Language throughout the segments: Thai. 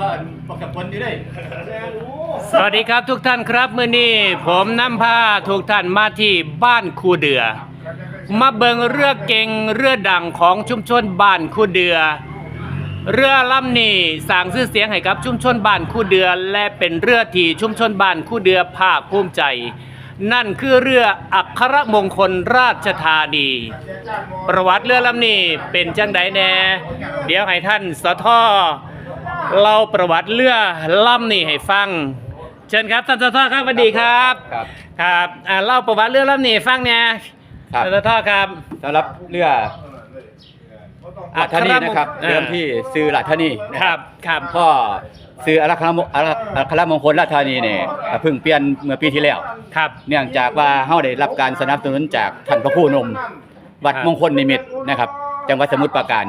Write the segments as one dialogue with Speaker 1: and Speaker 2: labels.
Speaker 1: ว่าประกับคนอยู่ได้
Speaker 2: สวัสดีครับทุกท่านครับมื้อนี้ผมน้ำพาทุกท่านมาที่บ้านคูเดือ มาเบิงเรือเก่งเรือดังของชุมชนบ้านคูเดือ เรือลำนี้สร้างชื่อเสียงให้กับชุมชนบ้านคูเดือ และเป็นเรือที่ชุมชนบ้านคูเดือภาคภูมิใจ นั่นคือเรืออัครมงคลราชธานี ประวัติเรือลำนี้เป็นจังไดแน่ เดี๋ยวให้ท่านสะท้อ เล่าประวัติเรือลำนี้ให้ฟัง เชิญครับท่านสทครับสวัสดีครับ
Speaker 3: ครับ
Speaker 2: ครับอ่าเล่าประวัติเรือลำนี้ให้ฟังเนี่ย
Speaker 3: ครับ
Speaker 2: ท่านสทครับ
Speaker 3: สำหรับเรือลัทนีนะครับ
Speaker 2: อ่า
Speaker 3: เดิมที่ซื้อลัทนีนะ
Speaker 2: ค
Speaker 3: ค
Speaker 2: รั
Speaker 3: รั
Speaker 2: บบครับ
Speaker 3: ก็ซื้ออัครมอัครอัครมงคลราชธานีเนี่ยเพิ่งเปลี่ยนเมื่อปีที่แล้ว
Speaker 2: ครับ
Speaker 3: เนื่องจากว่าเฮาได้รับการสนับสนุนจากท่านพระครูนม วัด
Speaker 2: ครับ
Speaker 3: มงคลนิมิตรนะครับ จังหวัดสมุทรปราการ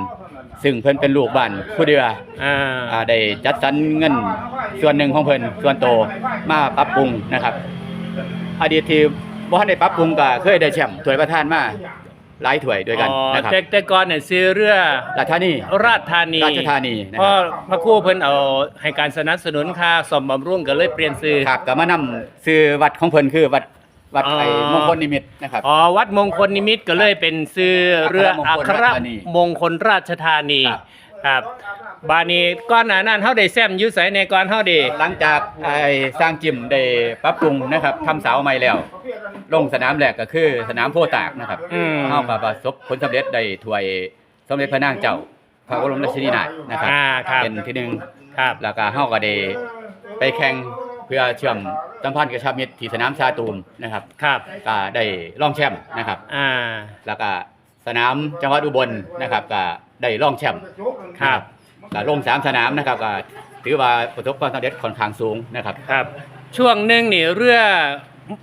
Speaker 3: ซึ่งเพิ่นเป็นลูกบ้านผู้เดือ
Speaker 2: อ่า
Speaker 3: อ่าได้จัดสรรเงินส่วนหนึ่งของเพิ่นส่วนโตมาปรับปรุงนะครับอดีตที่บ่ทันได้ปรับปรุงก็เคยได้แชมป์ถ้วยประธานมาหลายถ้วยด้วยกัน
Speaker 2: อ๋อ
Speaker 3: นะครับ
Speaker 2: แต่แต่ก่อนเนี่ยซื้อเรือ
Speaker 3: ราชธานี
Speaker 2: ราชธานี
Speaker 3: ราชธานีนะ
Speaker 2: เพ
Speaker 3: ค
Speaker 2: ราะ
Speaker 3: รับ
Speaker 2: พระครูเพิ่นเอาให้การสนับสนุนค่าสมบำรุงก็เลยเปลี่ยนซื้อ
Speaker 3: ครับก็มานำซื้อวัดของเพิ่นคือวัด วัด
Speaker 2: อ๋อ
Speaker 3: ไอ้มงคลนิมิตรนะครับ
Speaker 2: อ๋อวัดมงคลนิมิตก็เลยเป็นซื้อเรืออั
Speaker 3: อั
Speaker 2: ค
Speaker 3: ค
Speaker 2: ร
Speaker 3: ร
Speaker 2: มงคลราชธานี
Speaker 3: ครับ
Speaker 2: ครับบาดนี้ก้อนหน้านั้นเฮาได้แซมอยู่ไสในก่อนเฮาได้
Speaker 3: หลังจากไอ้สร้างจิมได้ปรับปรุงนะครับทำเสาใหม่แล้ว ลงสนามแรกก็คือสนามโพตากนะครับ
Speaker 2: อืม
Speaker 3: เฮาก็ประสบผลสำเร็จได้ถ้วยสมเด็จพระนางเจ้าพระบรมราชินีนาถนะครับ
Speaker 2: อ่าครับ
Speaker 3: เป็นที่หนึ่ง
Speaker 2: ครับ
Speaker 3: แล้วก็เฮาก็ได้ไปแข่งเพื่อเชื่อมสัมพันธ์กับชาวมิตรที่สนามชาตูมนะครับ
Speaker 2: ครับ
Speaker 3: ก็ได้รองแชมป์นะครับ
Speaker 2: อ่า
Speaker 3: แล้วก็สนามจังหวัดอุบลนะครับก็ได้รองแชมป์
Speaker 2: ครับ
Speaker 3: ก็ลงสามสนามนะครับก็ถือว่าประสบความสำเร็จค่อนข้างสูงนะครับ
Speaker 2: ครับ ช่วงหนึงนี่เรือ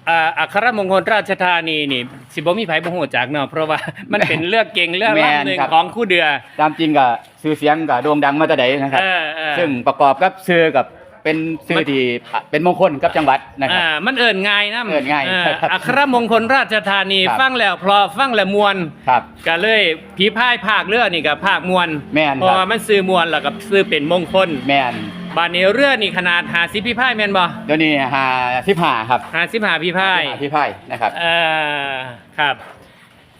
Speaker 2: อ่าอัครมงคลราชธานีนี่สิบ่มีไผบ่ฮู้จักเนาะเพราะว่ามันเป็นเรือเก่งเรือ
Speaker 3: แม่น
Speaker 2: ลำหนึ่ง
Speaker 3: ครับ
Speaker 2: ของคู่เดือ
Speaker 3: ตามจริงก็ชื่อเสียงก็โด่งดังมาแต่ใดนะครับ
Speaker 2: เออเออ
Speaker 3: ซึ่งประกอบกับชื่อกับ เป็นชื่อที่เป็นมงคลกับจังหวัดนะครับ
Speaker 2: อ่ามันเอิ้นง่ายนะ
Speaker 3: เอิ้นง่าย
Speaker 2: อัครมงคลราชธานี
Speaker 3: ครับ
Speaker 2: ฟังแล้วเพราะฟังแล้วมวน
Speaker 3: ครับ
Speaker 2: ก็เลยผีพายภาคเรือนี่กับภาคมวล
Speaker 3: แม่น
Speaker 2: เพราะ
Speaker 3: ครั
Speaker 2: ว่า
Speaker 3: บ
Speaker 2: มันซื้อมวลแล้วก็ซื้อเป็นมงคล
Speaker 3: แม่น
Speaker 2: บานนี้เรือนี่ขนาด50พี่พายแม่นบ่
Speaker 3: เดี๋ยวนี้หาสิบห้าครับ
Speaker 2: 55พี่พาย
Speaker 3: หาพี่พายนะครับ
Speaker 2: เออครับ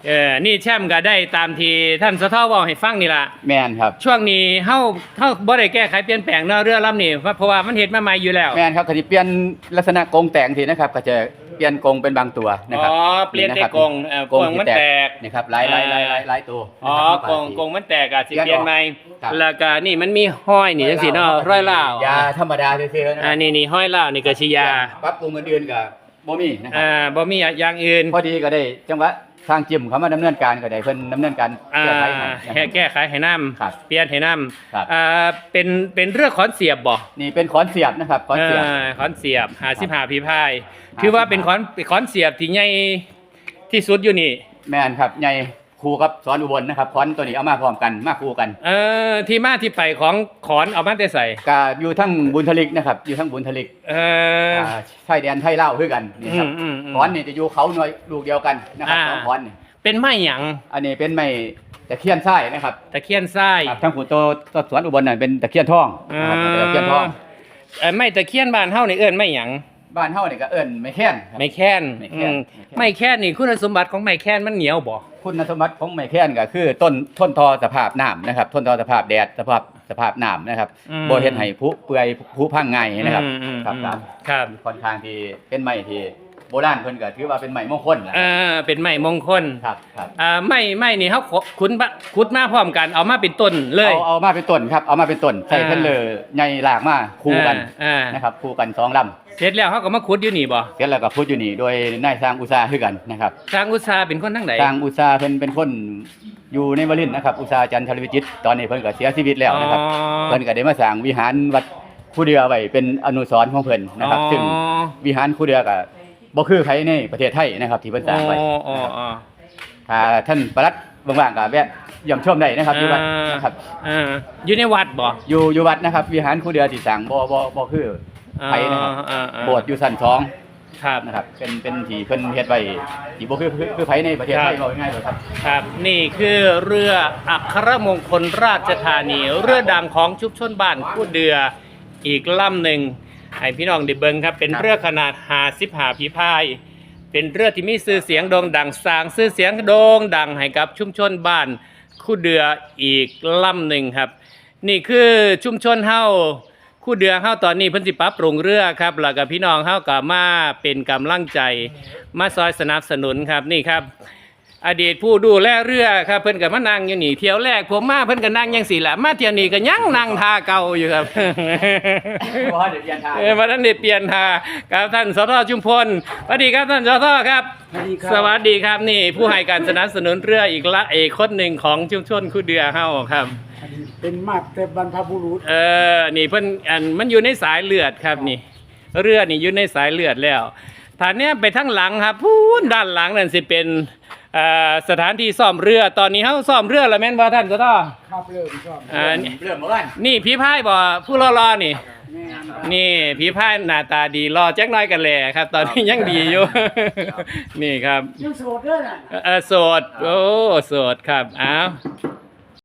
Speaker 2: เออนี่แช่มก็ได้ตามที่ท่านสะท้อเว้าให้ฟังนี่ล่ะ
Speaker 3: แม่นครับ
Speaker 2: ช่วงนี้เฮาเฮาบ่ได้แก้ไขเปลี่ยนแปลงเนาะเรือลำนี้เพราะว่ามันเฮ็ดมาใหม่อยู่แล้ว
Speaker 3: แม่นครับก็สิเปลี่ยนลักษณะกรงแต่งทีนะครับก็จะเปลี่ยนกรงเป็นบางตัวนะครั
Speaker 2: อ๋อเปลี่ยนแต่กงเอ่อกงมันแตก
Speaker 3: นะครับหลายหลายหลายหลายหลายตัว
Speaker 2: อ๋อ
Speaker 3: นะครับ
Speaker 2: กงกงมันแตกอะสิเปลี่ยนใหม่
Speaker 3: ครับ
Speaker 2: แล้วก็นี่มันมีห้อยนี่จังซี่เนาะร้อยลาว ยา
Speaker 3: ธรรมดาซื่อๆนะค
Speaker 2: อ่า
Speaker 3: รับ
Speaker 2: นี่นี่ห้อยลาวนี่ก็สิยา
Speaker 3: ปรับปรุงอื่นๆก็ บ่มีนะครั
Speaker 2: อ่า
Speaker 3: บ
Speaker 2: บ่มีอย่างอื่น
Speaker 3: พอดีก็ได้จังหวะทางจิมเขามาดำเนินการก็ได้เพิ่นดำเนินการ
Speaker 2: อ่า
Speaker 3: แก้ไขให้นะ
Speaker 2: แค่
Speaker 3: ครับ
Speaker 2: แก้ไขให้น้
Speaker 3: ครับำ
Speaker 2: เปลี่ยนให้น้
Speaker 3: ครับำ
Speaker 2: อ่าเป็นเป็นเรื่องขอนเสียบบ่
Speaker 3: นี่เป็นขอนเสียบนะครับขอนเสียบ
Speaker 2: อ่าขอนเสียบ55พี่พาย
Speaker 3: 55
Speaker 2: ถือว่าเป็นขอนขอนเสียบที่ใหญ่ที่สุดอยู่นี่
Speaker 3: แม่นครับใหญ่ คู่กับสอนอุบลนะครับขอนตัวนี้เอามาพร้อมกันมาคู่กัน
Speaker 2: เอ่อที่มาที่ไปของขอนเอามาแต่ใส่
Speaker 3: ก็อยู่ทั้งบุญทลิกนะครับ อยู่ทั้งบุญทลิก
Speaker 2: เอ่ออ
Speaker 3: อ่าชายแดนไทยลาวคือกันนี่ครับ
Speaker 2: อืมอืมอืม
Speaker 3: ขอนนี่จะอยู่เขาหน่วยลูกเดียวกันนะครับ
Speaker 2: อ่า
Speaker 3: สองขอนนี่
Speaker 2: เป็นไม้หยัง
Speaker 3: อันนี้เป็นไม้ตะเคียนทรายนะครับ
Speaker 2: ตะเคียนทราย
Speaker 3: ครับทั้งขุนโตต้นสวนอุบลน่ะเป็นตะเคียนทองนะครับเป็นตะเคียนทอง
Speaker 2: เอ่อไม้ตะเคียนบ้านเฮานี่เอิ้นไม้หยัง
Speaker 3: บ้านเฮานี่ก็เอิ้นไม้แค้นครับ
Speaker 2: ไม้แค้น
Speaker 3: ไม้แค้น
Speaker 2: อืมไม้แค้นนี่คุณสมบัติของไม้แค้นมันเหนียวบ่
Speaker 3: คุณสมบัติของไม้แค้นก็คือต้นทนทอสภาพน้ำนะครับทนทอสภาพแดดสภาพสภาพน้ำนะครับ
Speaker 2: อืม
Speaker 3: บ่เฮ็ดให้ผุเปื่อยผุพังง่ายนะครับ
Speaker 2: อืมอืม
Speaker 3: ครับ
Speaker 2: อืม
Speaker 3: ครับ
Speaker 2: ครับ
Speaker 3: ค่อนข้างที่เป็นไม้ที่ โบราณเพิ่นก็ถือว่าเป็นไม้มงคลนะ
Speaker 2: เอ่อเป็นไม้มงคล
Speaker 3: ครับครับ
Speaker 2: อ่าไม้ไม้นี่เฮาขขุดมาขุดมาพร้อมกันเอามาเป็นต้นเลย
Speaker 3: เอาเอามาเป็นต้นครับเอามาเป็นต้นใส่
Speaker 2: อ่า
Speaker 3: เพิ่นเลยใหญ่หลากมาคู่กัน
Speaker 2: อ่าอ่า
Speaker 3: นะครับคู่กันสองลำ
Speaker 2: เสร็จแล้วเฮาก็มาขุดอยู่นี่บ่
Speaker 3: เสร็จแล้วก็พูดอยู่นี่โดยนายสร้างอุตสาหคือกันนะครับ
Speaker 2: ทางอุตสาหเป็นคนทางไหน
Speaker 3: สร้างอุตสาหเพิ่นเป็นคนอยู่ในวลินทร์นะครับอุตสาหจันทรวิจิตรตอนนี้เพิ่นก็เสียชีวิตแล้วนะครับ
Speaker 2: อ๋อ
Speaker 3: เพิ่นก็ได้มาสร้างวิหารวัดคู่เดือไว้เป็นอนุสรณ์ของเพิ่นนะครับ
Speaker 2: อ๋อ
Speaker 3: ซึ่งวิหารคู่เดือก็ บ่คือใครในประเทศไทยนะครับ ที่เพิ่นสร้างไว้
Speaker 2: อ๋ออ๋อ
Speaker 3: นะครับ
Speaker 2: อ๋อ
Speaker 3: ถ้าท่านปลัดว่างๆก็แวะเยี่ยมชมได้นะครับที่วัดนะครับ
Speaker 2: อ่าอยู่ในวัดบ่
Speaker 3: อยู่อยู่วัดนะครับ วิหารคู่เดือที่สร้างบ่บ่บ่คือไผนะครับ
Speaker 2: อ่าอ่า
Speaker 3: โบสถ์อยู่ชั้นสอง
Speaker 2: ครับ
Speaker 3: นะครับเป็นเป็นที่เพิ่นเฮ็ดไว้ที่บ่คือคือคือไผในประเทศไทย
Speaker 2: ครับ
Speaker 3: เว้าง่ายๆเลยครับ
Speaker 2: ครับ นี่คือเรืออัครมงคลราชธานี เรือดังของชุมชนบ้านคู่เดืออีกลำหนึ่ง ให้พี่น้องได้เบิ่งครับเป็น
Speaker 3: ครับ
Speaker 2: เรือขนาด50หาผีพาย เป็นเรือที่มีชื่อเสียงโด่งดังสร้างชื่อเสียงโด่งดังให้กับชุมชนบ้านคู่เดืออีกลำหนึ่งครับ นี่คือชุมชนเฮาคู่เดือเฮาตอนนี้เพิ่นสิปรับปรุงเรือครับแล้วก็พี่น้องเฮาก็มาเป็นกำลังใจมาซอยสนับสนุนครับนี่ครับ อดีตผู้ดูแลเรือครับเพิ่นก็มานั่งอยู่นี่เที่ยวแรกผมมาเพิ่นก็นั่งยังสี่ละมาเที่ยวนี้ก็ยังนั่งท่าเก่าอยู่ครับ
Speaker 3: บ่ได้เปลี่ยนทาง
Speaker 2: เออมาท่านได้เปลี่ยนท่าครับท่านสทชุมพลสวัสดีครับท่านสทครับ สวัสดีครับนี่ ผู้ให้การสนับสนุนเรืออีกละเอกคนหนึ่งของชุมชนคู่เดือเฮาครับ
Speaker 1: อันนี้เป็นมากแต่บรรพบุรุษ
Speaker 2: เออ นี่เพิ่นอันมันอยู่ในสายเลือดครับนี่ เรือนี่อยู่ในสายเลือดแล้วฐานเนี้ยไปทั้งหลังครับพูนด้านหลังนั่นสิเป็นเอ่อสถานที่ซ่อมเรือตอนนี้เฮาซ่อมเรือแล้วแม่นบ่ท่านสตอ
Speaker 1: ครับเริ่มชอบ
Speaker 2: อ่านี่
Speaker 3: เรื่องเมื่อวาน
Speaker 2: นี่ผีพายบ่ผู้รอๆนี่
Speaker 1: แม่นครับ
Speaker 2: นี่ผีพายหน้าตาดีรอแจ็คน้อยกันแหละครับ ตอนนี้ยังดีอยู่ นี่ครับ
Speaker 1: ยังโสดด้วยน่ะ
Speaker 2: เออโสด โอ้โสดครับ อ้าว